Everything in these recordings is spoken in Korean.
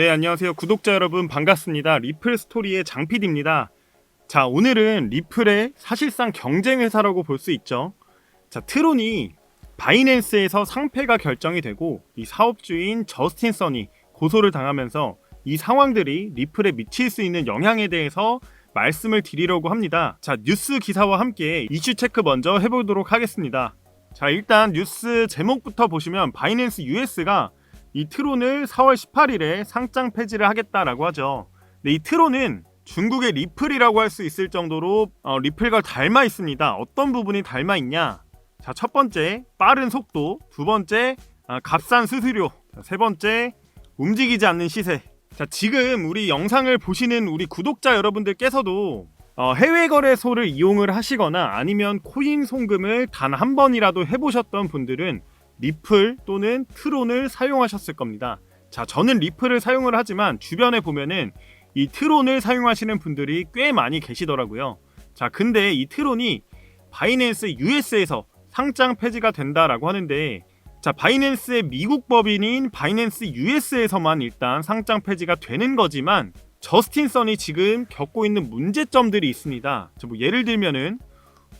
네, 안녕하세요. 구독자 여러분 반갑습니다. 리플 스토리의 장PD입니다. 자, 오늘은 리플의 사실상 경쟁 회사라고 볼 수 있죠. 자, 트론이 바이낸스에서 상패가 결정이 되고 이 사업주인 저스틴 선이 고소를 당하면서 이 상황들이 리플에 미칠 수 있는 영향에 대해서 말씀을 드리려고 합니다. 자, 뉴스 기사와 함께 이슈 체크 먼저 해보도록 하겠습니다. 자, 일단 뉴스 제목부터 보시면 바이낸스 US가 이 트론을 4월 18일에 상장 폐지를 하겠다라고 하죠. 근데 이 트론은 중국의 리플이라고 할 수 있을 정도로 어, 리플과 닮아 있습니다. 어떤 부분이 닮아 있냐? 자, 첫 번째 빠른 속도, 두 번째 아, 값싼 수수료, 자, 세 번째 움직이지 않는 시세. 자, 지금 우리 영상을 보시는 우리 구독자 여러분들께서도 어, 해외 거래소를 이용을 하시거나 아니면 코인 송금을 단 한 번이라도 해보셨던 분들은 리플 또는 트론을 사용하셨을 겁니다. 자, 저는 리플을 사용을 하지만 주변에 보면은 이 트론을 사용하시는 분들이 꽤 많이 계시더라고요. 자, 근데 이 트론이 바이낸스 US에서 상장 폐지가 된다라고 하는데 자, 바이낸스의 미국 법인인 바이낸스 US에서만 일단 상장 폐지가 되는 거지만 저스틴 선이 지금 겪고 있는 문제점들이 있습니다. 뭐 예를 들면은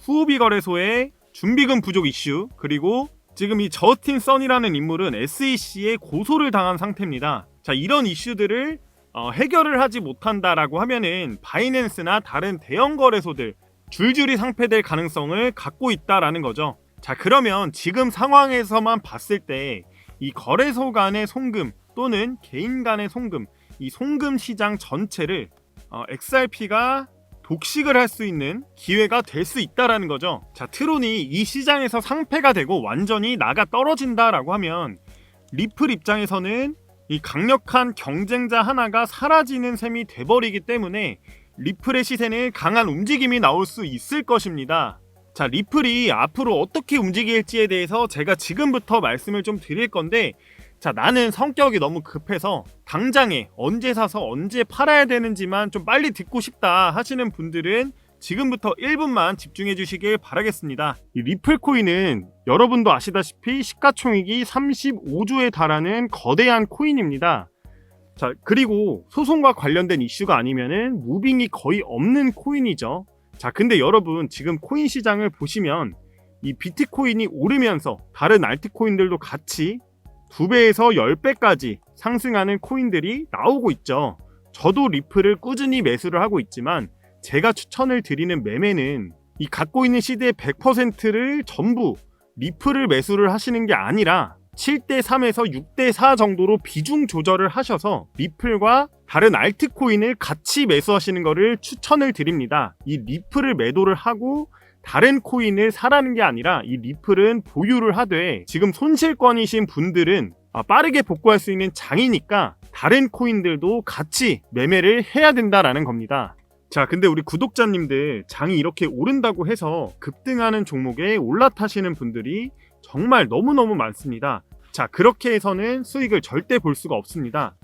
후오비 거래소의 준비금 부족 이슈 그리고 지금 이 저스틴 선이라는 인물은 SEC에 고소를 당한 상태입니다. 자, 이런 이슈들을 어, 해결을 하지 못한다라고 하면은 바이낸스나 다른 대형 거래소들 줄줄이 상폐될 가능성을 갖고 있다라는 거죠. 자, 그러면 지금 상황에서만 봤을 때 이 거래소 간의 송금 또는 개인 간의 송금, 이 송금 시장 전체를 어, XRP가 독식을 할 수 있는 기회가 될 수 있다라는 거죠. 자, 트론이 이 시장에서 상패가 되고 완전히 나가 떨어진다라고 하면 리플 입장에서는 이 강력한 경쟁자 하나가 사라지는 셈이 돼버리기 때문에 리플의 시세는 강한 움직임이 나올 수 있을 것입니다. 자, 리플이 앞으로 어떻게 움직일지에 대해서 제가 지금부터 말씀을 좀 드릴 건데 자, 나는 성격이 너무 급해서 당장에 언제 사서 언제 팔아야 되는지만 좀 빨리 듣고 싶다 하시는 분들은 지금부터 1분만 집중해 주시길 바라겠습니다. 이 리플 코인은 여러분도 아시다시피 시가총액이 35조에 달하는 거대한 코인입니다. 자, 그리고 소송과 관련된 이슈가 아니면은 무빙이 거의 없는 코인이죠. 자, 근데 여러분 지금 코인 시장을 보시면 이 비트코인이 오르면서 다른 알트코인들도 같이 2배에서 10배까지 상승하는 코인들이 나오고 있죠. 저도 리플을 꾸준히 매수를 하고 있지만 제가 추천을 드리는 매매는 이 갖고 있는 시대의 100%를 전부 리플을 매수를 하시는 게 아니라 7대 3에서 6대 4 정도로 비중 조절을 하셔서 리플과 다른 알트코인을 같이 매수하시는 것을 추천을 드립니다. 이 리플을 매도를 하고 다른 코인을 사라는 게 아니라 이 리플은 보유를 하되 지금 손실권이신 분들은 아, 빠르게 복구할 수 있는 장이니까 다른 코인들도 같이 매매를 해야 된다라는 겁니다. 자, 근데 우리 구독자님들 장이 이렇게 오른다고 해서 급등하는 종목에 올라타시는 분들이 정말 너무너무 많습니다. 자, 그렇게 해서는 수익을 절대 볼 수가 없습니다.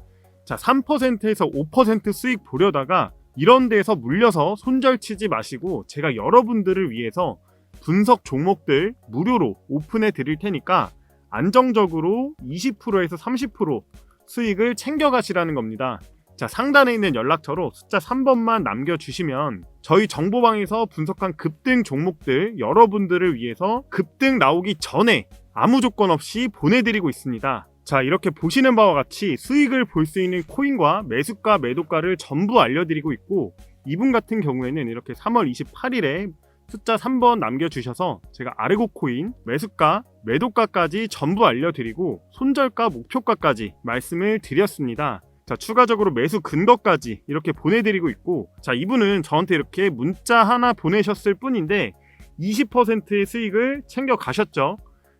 자, 3%에서 5% 수익 보려다가 이런 데서 물려서 손절치지 마시고 제가 여러분들을 위해서 분석 종목들 무료로 오픈해 드릴 테니까 안정적으로 20%에서 30% 수익을 챙겨가시라는 겁니다. 자, 상단에 있는 연락처로 숫자 3번만 남겨주시면 저희 정보방에서 분석한 급등 종목들 여러분들을 위해서 급등 나오기 전에 아무 조건 없이 보내드리고 있습니다. 자 이렇게 보시는 바와 같이 수익을 볼 수 있는 코인과 매수가 매도가를 전부 알려드리고 있고 이분 같은 경우에는 이렇게 3월 28일에 숫자 3번 남겨주셔서 제가 아르고 코인 매수가 매도가까지 전부 알려드리고 손절가 목표가까지 말씀을 드렸습니다. 자 추가적으로 매수 근거까지 이렇게 보내드리고 있고 자 이분은 저한테 이렇게 문자 하나 보내셨을 뿐인데 20%의 수익을 챙겨 가셨죠.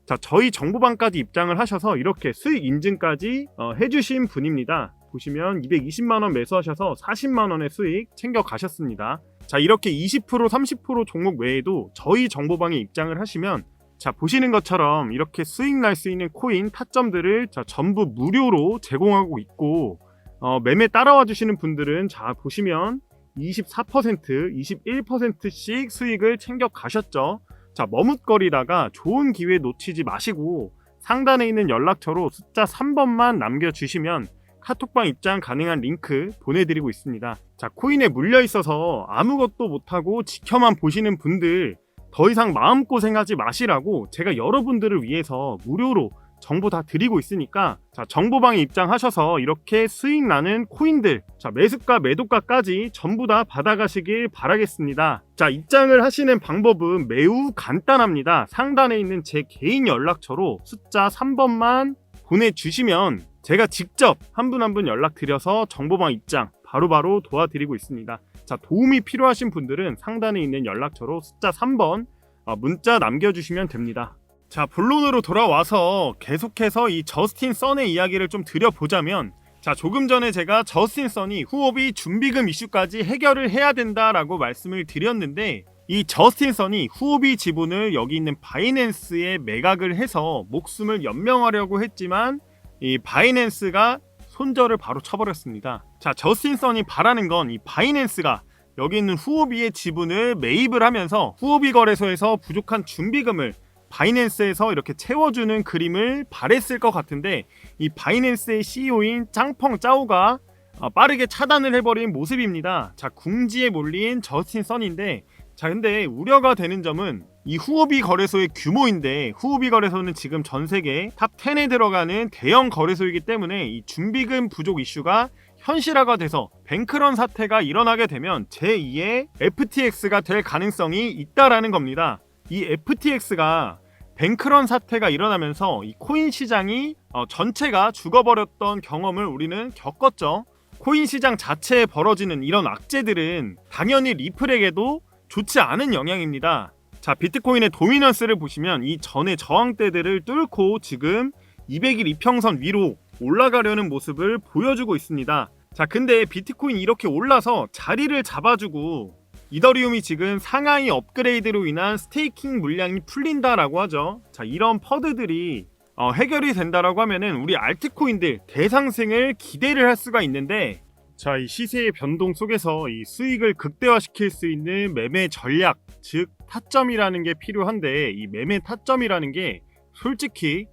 자, 저희 정보방까지 입장을 하셔서 이렇게 수익 인증까지 어, 해주신 분입니다. 보시면 220만원 매수하셔서 40만원의 수익 챙겨 가셨습니다. 자, 이렇게 20% 30% 종목 외에도 저희 정보방에 입장을 하시면 자, 보시는 것처럼 이렇게 수익 날 수 있는 코인 타점들을 자, 전부 무료로 제공하고 있고 어, 매매 따라와 주시는 분들은 자, 보시면 24%, 21%씩 수익을 챙겨 가셨죠. 자, 머뭇거리다가 좋은 기회 놓치지 마시고 상단에 있는 연락처로 숫자 3번만 남겨주시면 카톡방 입장 가능한 링크 보내드리고 있습니다. 자, 코인에 물려 있어서 아무것도 못하고 지켜만 보시는 분들 더 이상 마음고생하지 마시라고 제가 여러분들을 위해서 무료로 정보 다 드리고 있으니까 자 정보방에 입장하셔서 이렇게 수익 나는 코인들 자 매수가 매도가까지 전부 다 받아가시길 바라겠습니다. 자 입장을 하시는 방법은 매우 간단합니다. 상단에 있는 제 개인 연락처로 숫자 3번만 보내주시면 제가 직접 한 분 한 분 연락드려서 정보방 입장 바로바로 도와드리고 있습니다. 자 도움이 필요하신 분들은 상단에 있는 연락처로 숫자 3번 어, 문자 남겨주시면 됩니다 자, 본론으로 돌아와서 계속해서 이 저스틴 선의 이야기를 좀 드려보자면 자, 조금 전에 제가 저스틴 선이 후업이 준비금 이슈까지 해결을 해야 된다라고 말씀을 드렸는데 이 저스틴 선이 후업이 지분을 여기 있는 바이낸스에 매각을 해서 목숨을 연명하려고 했지만 이 바이낸스가 손절을 바로 쳐버렸습니다. 자, 저스틴 선이 바라는 건 이 바이낸스가 여기 있는 후오비의 지분을 매입을 하면서 후오비 거래소에서 부족한 준비금을 바이낸스에서 이렇게 채워주는 그림을 바랬을 것 같은데 이 바이낸스의 CEO인 짱펑 짜오가 어, 빠르게 차단을 해버린 모습입니다. 자 궁지에 몰린 저스틴 선인데 자 근데 우려가 되는 점은 이 후오비 거래소의 규모인데 후오비 거래소는 지금 전 세계 탑 10에 들어가는 대형 거래소이기 때문에 이 준비금 부족 이슈가 현실화가 돼서 뱅크런 사태가 일어나게 되면 제2의 FTX가 될 가능성이 있다라는 겁니다. 이 FTX가 뱅크런 사태가 일어나면서 이 코인 시장이 어, 전체가 죽어버렸던 경험을 우리는 겪었죠. 코인 시장 자체에 벌어지는 이런 악재들은 당연히 리플에게도 좋지 않은 영향입니다. 자, 비트코인의 도미넌스를 보시면 이 전의 저항대들을 뚫고 지금 200일 이평선 위로 올라가려는 모습을 보여주고 있습니다. 자, 근데 비트코인 이렇게 올라서 자리를 잡아주고 이더리움이 지금 상하이 업그레이드로 인한 스테이킹 물량이 풀린다라고 하죠. 자, 이런 퍼드들이 어, 해결이 된다라고 하면은 우리 알트코인들 대상승을 기대를 할 수가 있는데 자, 이 시세의 변동 속에서 이 수익을 극대화시킬 수 있는 매매 전략, 즉 타점이라는 게 필요한데 이 매매 타점이라는 게 솔직히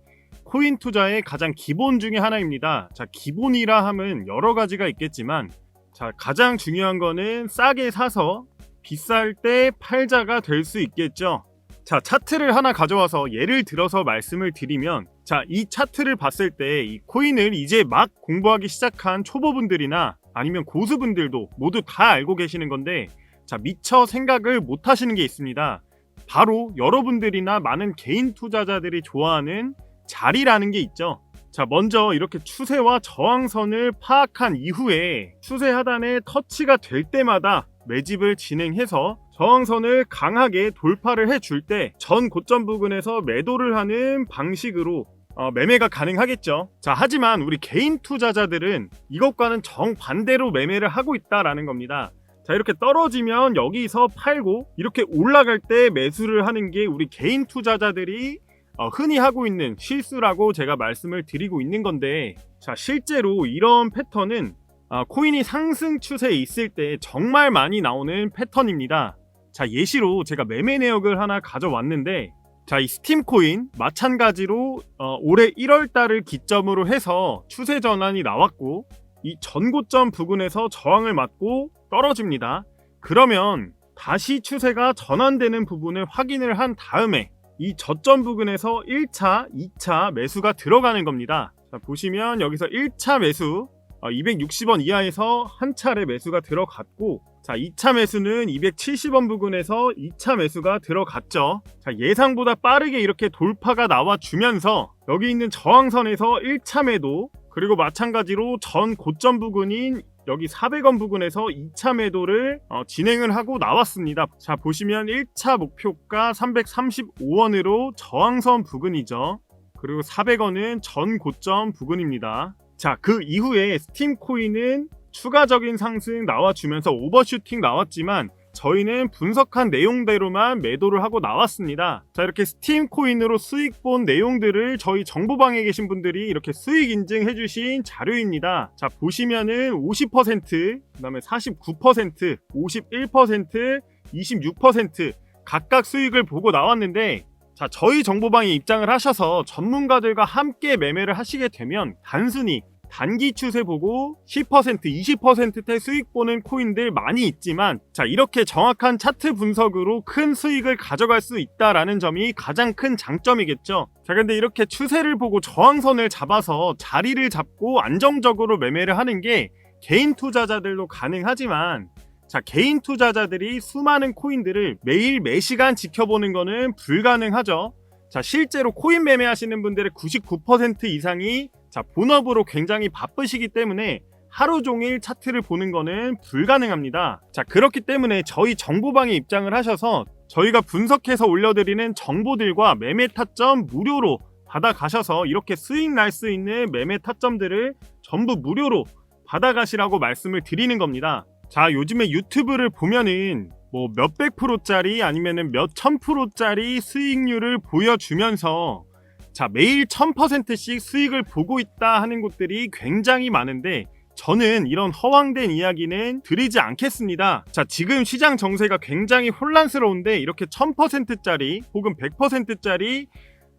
코인 투자의 가장 기본 중의 하나입니다. 자, 기본이라 함은 여러 가지가 있겠지만 자, 가장 중요한 거는 싸게 사서 비쌀 때 팔자가 될 수 있겠죠. 자, 차트를 하나 가져와서 예를 들어서 말씀을 드리면 자, 이 차트를 봤을 때 이 코인을 이제 막 공부하기 시작한 초보분들이나 아니면 고수분들도 모두 다 알고 계시는 건데 자, 미처 생각을 못 하시는 게 있습니다. 바로 여러분들이나 많은 개인 투자자들이 좋아하는 자리라는 게 있죠. 자, 먼저 이렇게 추세와 저항선을 파악한 이후에 추세 하단에 터치가 될 때마다 매집을 진행해서 저항선을 강하게 돌파를 해줄 때 전 고점 부근에서 매도를 하는 방식으로 어, 매매가 가능하겠죠. 자, 하지만 우리 개인 투자자들은 이것과는 정반대로 매매를 하고 있다라는 겁니다. 자, 이렇게 떨어지면 여기서 팔고 이렇게 올라갈 때 매수를 하는 게 우리 개인 투자자들이 어, 흔히 하고 있는 실수라고 제가 말씀을 드리고 있는 건데 자, 실제로 이런 패턴은 아, 코인이 상승 추세에 있을 때 정말 많이 나오는 패턴입니다. 자, 예시로 제가 매매 내역을 하나 가져왔는데 자, 이 스팀 코인 마찬가지로 어, 올해 1월 달을 기점으로 해서 추세 전환이 나왔고 이 전고점 부근에서 저항을 맞고 떨어집니다. 그러면 다시 추세가 전환되는 부분을 확인을 한 다음에 이 저점 부근에서 1차, 2차 매수가 들어가는 겁니다. 자, 보시면 여기서 1차 매수 260원 어, 이하에서 한 차례 매수가 들어갔고 자 2차 매수는 270원 부근에서 2차 매수가 들어갔죠 자 예상보다 빠르게 이렇게 돌파가 나와주면서 여기 있는 저항선에서 1차 매도 그리고 마찬가지로 전 고점 부근인 여기 400원 부근에서 2차 매도를 어, 진행을 하고 나왔습니다. 자 보시면 1차 목표가 335원으로 저항선 부근이죠. 그리고 400원은 전 고점 부근입니다. 자, 그 이후에 스팀 코인은 추가적인 상승 나와주면서 오버슈팅 나왔지만 저희는 분석한 내용대로만 매도를 하고 나왔습니다. 자, 이렇게 스팀 코인으로 수익 본 내용들을 저희 정보방에 계신 분들이 이렇게 수익 인증해 주신 자료입니다. 자, 보시면은 50%, 그다음에 49%, 51%, 26% 각각 수익을 보고 나왔는데 자, 저희 정보방에 입장을 하셔서 전문가들과 함께 매매를 하시게 되면 단순히 단기 추세 보고 10% 20%대 수익 보는 코인들 많이 있지만 자 이렇게 정확한 차트 분석으로 큰 수익을 가져갈 수 있다라는 점이 가장 큰 장점이겠죠. 자 근데 이렇게 추세를 보고 저항선을 잡아서 자리를 잡고 안정적으로 매매를 하는 게 개인 투자자들도 가능하지만 자, 개인 투자자들이 수많은 코인들을 매일 매시간 지켜보는 거는 불가능하죠. 자, 실제로 코인 매매하시는 분들의 99% 이상이 자, 본업으로 굉장히 바쁘시기 때문에 하루 종일 차트를 보는 거는 불가능합니다. 자, 그렇기 때문에 저희 정보방에 입장을 하셔서 저희가 분석해서 올려드리는 정보들과 매매 타점 무료로 받아가셔서 이렇게 수익 날 수 있는 매매 타점들을 전부 무료로 받아가시라고 말씀을 드리는 겁니다. 자, 요즘에 유튜브를 보면은 뭐 몇백 프로짜리 아니면은 몇천 프로짜리 수익률을 보여주면서 자, 매일 1000%씩 수익을 보고 있다 하는 곳들이 굉장히 많은데 저는 이런 허황된 이야기는 드리지 않겠습니다. 자, 지금 시장 정세가 굉장히 혼란스러운데 이렇게 1000%짜리 혹은 100%짜리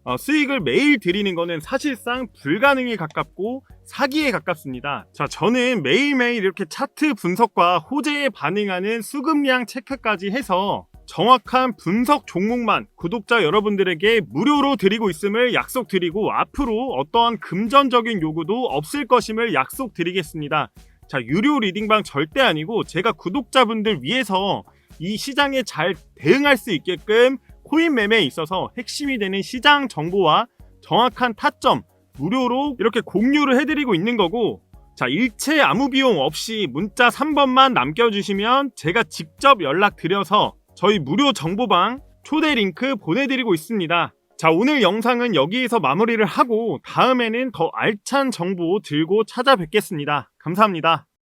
어, 수익을 매일 드리는 거는 사실상 불가능에 가깝고 사기에 가깝습니다. 자, 저는 매일매일 이렇게 차트 분석과 호재에 반응하는 수급량 체크까지 해서 정확한 분석 종목만 구독자 여러분들에게 무료로 드리고 있음을 약속드리고 앞으로 어떠한 금전적인 요구도 없을 것임을 약속드리겠습니다. 자, 유료 리딩방 절대 아니고 제가 구독자분들 위해서 이 시장에 잘 대응할 수 있게끔 코인 매매에 있어서 핵심이 되는 시장 정보와 정확한 타점 무료로 이렇게 공유를 해드리고 있는 거고 자 일체 아무 비용 없이 문자 3번만 남겨주시면 제가 직접 연락드려서 저희 무료 정보방 초대 링크 보내드리고 있습니다. 자 오늘 영상은 여기에서 마무리를 하고 다음에는 더 알찬 정보 들고 찾아뵙겠습니다. 감사합니다.